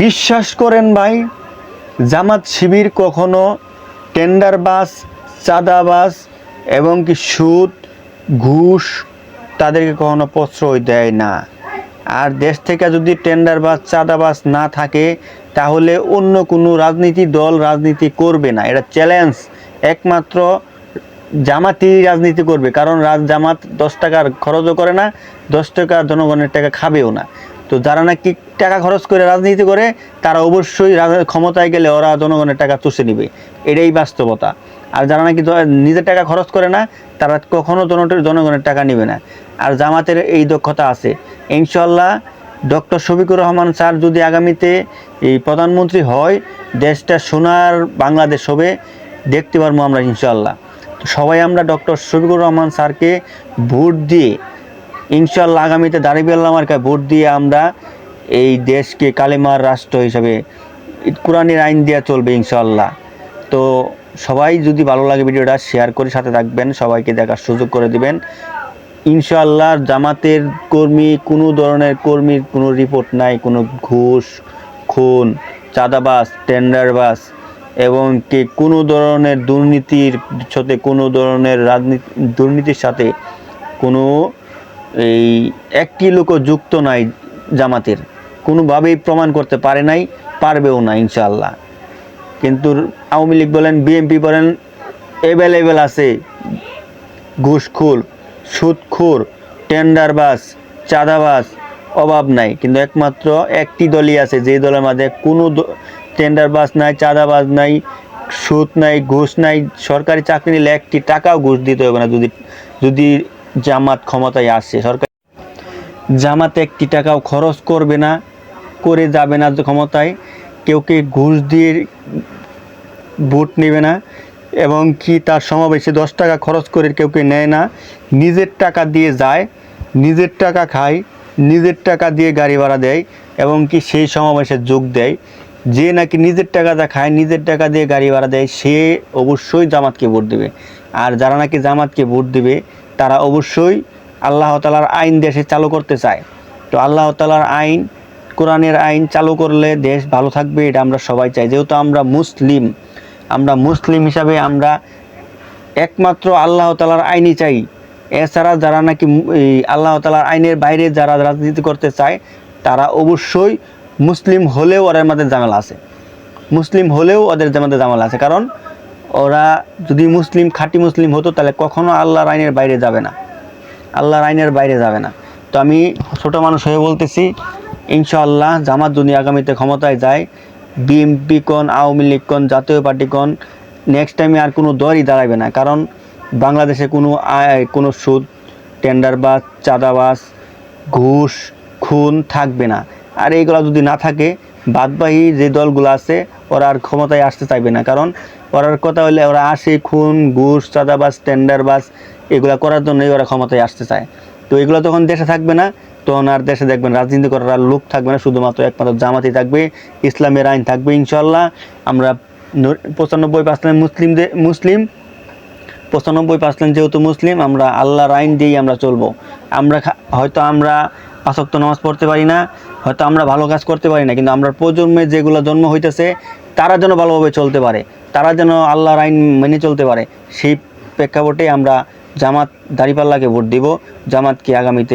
বিশ্বাস করেন ভাই, জামাত শিবির কখনো টেন্ডার বাস চাঁদাবাস এবং কি সুদ, ঘুষ তাদেরকে কখনো প্রশ্রয় দেয় না। আর দেশ থেকে যদি টেন্ডার বাস চাঁদাবাস না থাকে, তাহলে অন্য কোনো রাজনীতি দল রাজনীতি করবে না। এটা চ্যালেঞ্জ একমাত্র জামাতই রাজনীতি করবে। কারণ রাজ জামাত দশ টাকার খরচও করে না, দশ টাকা জনগণের টাকা খাবেও না। তো যারা নাকি টাকা খরচ করে রাজনীতি করে, তারা অবশ্যই ক্ষমতায় গেলে ওরা জনগণের টাকা চষে নিবে। এটাই বাস্তবতা। আর যারা নাকি নিজের টাকা খরচ করে না, তারা কখনো জন- জনগণের টাকা নেবে না। আর জামাতের এই দক্ষতা আছে। ইনশাল্লাহ ডক্টর শফিকুর রহমান স্যার যদি আগামীতে এই প্রধানমন্ত্রী হয়, দেশটা সোনার বাংলাদেশ হবে, দেখতে পারব আমরা ইনশাল্লাহ সবাই আমরা ডক্টর শফিকুর রহমান স্যারকে ভোট দিয়ে ইনশাল্লাহ আগামীতে দাঁড়িয়ে মার্কায় ভোট দিয়ে আমরা এই দেশকে কালেমার রাষ্ট্র হিসাবে কোরআনের আইন দেওয়া চলবে ইনশাল্লাহ তো সবাই যদি ভালো লাগে ভিডিওটা শেয়ার করে সাথে থাকবেন, সবাইকে দেখার সুযোগ করে দিবেন। ইনশাআল্লাহ জামাতের কর্মী, কোনো ধরনের কর্মীর কোনো রিপোর্ট নাই, কোনো ঘুষ, খুন চাঁদাবাস টেন্ডারবাস এবং কি কোনো ধরনের দুর্নীতির সাথে, কোনো ধরনের রাজনীতি, দুর্নীতির সাথে কোনো এই একটি লোকও যুক্ত নাই জামাতের। কোনোভাবেই প্রমাণ করতে পারে নাই, পারবেও না ইনশাল্লাহ কিন্তু আওয়ামী লীগ বলেন, বিএনপি বলেন অ্যাভেলেবেল আছে। ঘুষখোর, সুদখোর টেন্ডারবাস চাঁদাবাস অভাব নাই। কিন্তু একমাত্র একটি দলই আছে, যে দলের মাঝে কোনো টেন্ডারবাস নাই, চাঁদাবাজ নাই, সুদ নাই, ঘুষ নাই, সরকারি চাকরি নিলে একটি টাকাও ঘুষ দিতে হবে না। যদি যদি জামাত ক্ষমতায় আসছে। সরকার জামাতে একটি টাকাও খরচ করবে না, করে যাবে না ক্ষমতায়। কেউ কে ঘুষ দিয়ে ভোট নেবে না? এবং কি তার সমাবেশে দশ টাকা খরচ করে কেউ কেউ নেয় না? নিজের টাকা দিয়ে যায়, নিজের টাকা খায়, নিজের টাকা দিয়ে গাড়ি ভাড়া দেয়, এবং কি সেই সমাবেশে যোগ দেয়। যে নাকি নিজের টাকা যা খায়, নিজের টাকা দিয়ে গাড়ি ভাড়া দেয়, সে অবশ্যই জামাতকে ভোট দেবে। আর যারা নাকি জামাতকে ভোট দেবে তারা অবশ্যই আল্লাহ তালার আইন দেশে চালু করতে চায়। তো আল্লাহ তালার আইন, কোরআনের আইন চালু করলে দেশ ভালো থাকবে, এটা আমরা সবাই চাই। যেহেতু আমরা মুসলিম আমরা মুসলিম হিসাবে আমরা একমাত্র আল্লাহ তালার আইনই চাই। এছাড়া যারা নাকি আল্লাহ তালার আইনের বাইরে যারা রাজনীতি করতে চায়, তারা অবশ্যই মুসলিম হলেও ওদের মধ্যে ঝামেলা আছে। মুসলিম হলেও ওদের মধ্যে ঝামেলা আছে। কারণ ওরা যদি মুসলিম, খাঁটি মুসলিম হতো, তাহলে কখনো আল্লাহর আইনের বাইরে যাবে না। আল্লাহর আইনের বাইরে যাবে না। তো আমি ছোট মানুষ হয়ে বলতেছি, ইনশাআল্লাহ জামাত যদি আগামীতে ক্ষমতায় যায় বিএমপি কোন, আওয়ামী লীগ কোন, জাতীয় পার্টি কোন নেক্সট টাইমে আর কোনো দলই দাঁড়াবে না। কারণ বাংলাদেশে কোনো আয়, কোনো সুদ টেন্ডারবাজ চাঁদাবাজ, ঘুষ, খুন থাকবে না। আর এইগুলো যদি না থাকে, বাদবাহী যে দলগুলো আছে, ওরা আর ক্ষমতায় আসতে চাইবে না। কারণ ওরার কথা হলে ওরা আসে, খুন, ঘুষ, চাঁদাবাজ, টেন্ডারবাজ, এগুলো করার জন্যই ওরা ক্ষমতায় আসতে চায়। তো এগুলো তখন দেশে থাকবে না, তখন আর দেশে দেখবেন রাজনীতি করার আর লোক থাকবে না, শুধুমাত্র একমাত্র জামাতি থাকবে, ইসলামের আইন থাকবে ইনশাল্লাহ আমরা পঁচানব্বই পার্সেন্ট মুসলিমদের, মুসলিম, পঁচানব্বই পার্সেন্ট যেহেতু মুসলিম, আমরা আল্লাহর আইন দিয়েই আমরা চলবো। আমরা হয়তো আমরা আসক্ত নামাজ পড়তে পারি না, হয়তো আমরা ভালো কাজ করতে পারি না, কিন্তু আমরা প্রজন্মে যেগুলো জন্ম হইতেছে, তারা যেন ভালোভাবে চলতে পারে। তারা যেন আল্লাহর আইন মেনে চলতে পারে, সেই প্রেক্ষাপটে আমরা জামাত দাঁড়িপাল্লাকে ভোট দিব। জামাতকে আগামীতে